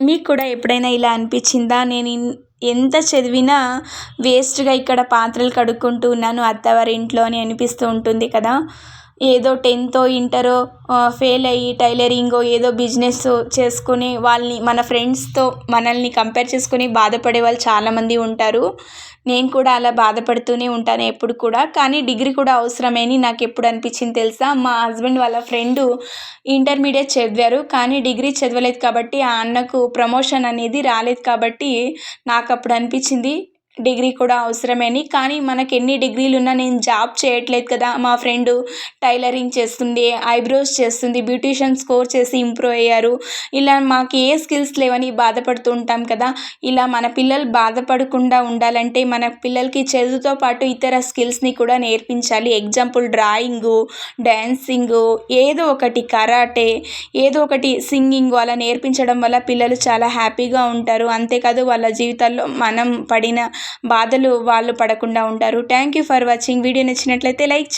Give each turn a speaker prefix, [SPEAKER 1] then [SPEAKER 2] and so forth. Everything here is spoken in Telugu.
[SPEAKER 1] మీకు కూడా ఎప్పుడైనా ఇలా అనిపించిందా నేను ఎంత చదివినా వేస్ట్గా ఇక్కడ పాత్రలు కడుక్కుంటూ ఉన్నాను అత్తవారి ఇంట్లో అని అనిపిస్తూ ఉంటుంది కదా? ఏదో టెన్తో ఇంటరో ఫెయిల్ అయ్యి టైలరింగో ఏదో బిజినెస్ చేసుకుని వాళ్ళని మన ఫ్రెండ్స్తో మనల్ని కంపేర్ చేసుకుని బాధపడే వాళ్ళు చాలామంది ఉంటారు. నేను కూడా అలా బాధపడుతూనే ఉంటాను ఎప్పుడు కూడా. కానీ డిగ్రీ కూడా అవసరమే అని నాకు ఎప్పుడు అనిపించింది తెలుసా? మా హస్బెండ్ వాళ్ళ ఫ్రెండు ఇంటర్మీడియట్ చదివారు. కానీ డిగ్రీ చదవలేదు కాబట్టి ఆ అన్నకు ప్రమోషన్ అనేది రాలేదు కాబట్టి నాకు అప్పుడు అనిపించింది డిగ్రీ కూడా అవసరమని. కానీ మనకి ఎన్ని డిగ్రీలు ఉన్నా నేను జాబ్ చేయట్లేదు కదా. మా ఫ్రెండు టైలరింగ్ చేస్తుంది ఐబ్రోస్ చేస్తుంది బ్యూటీషియన్ స్కోర్ చేసి ఇంప్రూవ్ అయ్యారు. ఇలా మాకు ఏ స్కిల్స్ లేవని బాధపడుతూ ఉంటాం కదా. ఇలా మన పిల్లలు బాధపడకుండా ఉండాలంటే మన పిల్లలకి చదువుతో పాటు ఇతర స్కిల్స్ని కూడా నేర్పించాలి. ఎగ్జాంపుల్ డ్రాయింగు డ్యాన్సింగు ఏదో ఒకటి కరాటే ఏదో ఒకటి సింగింగ్ అలా నేర్పించడం వల్ల పిల్లలు చాలా హ్యాపీగా ఉంటారు. అంతేకాదు వాళ్ళ జీవితాల్లో మనం పడిన బాధలు వాళ్ళు పడకుండా ఉంటారు. Thank you for watching video నచ్చినట్లయితే లైక్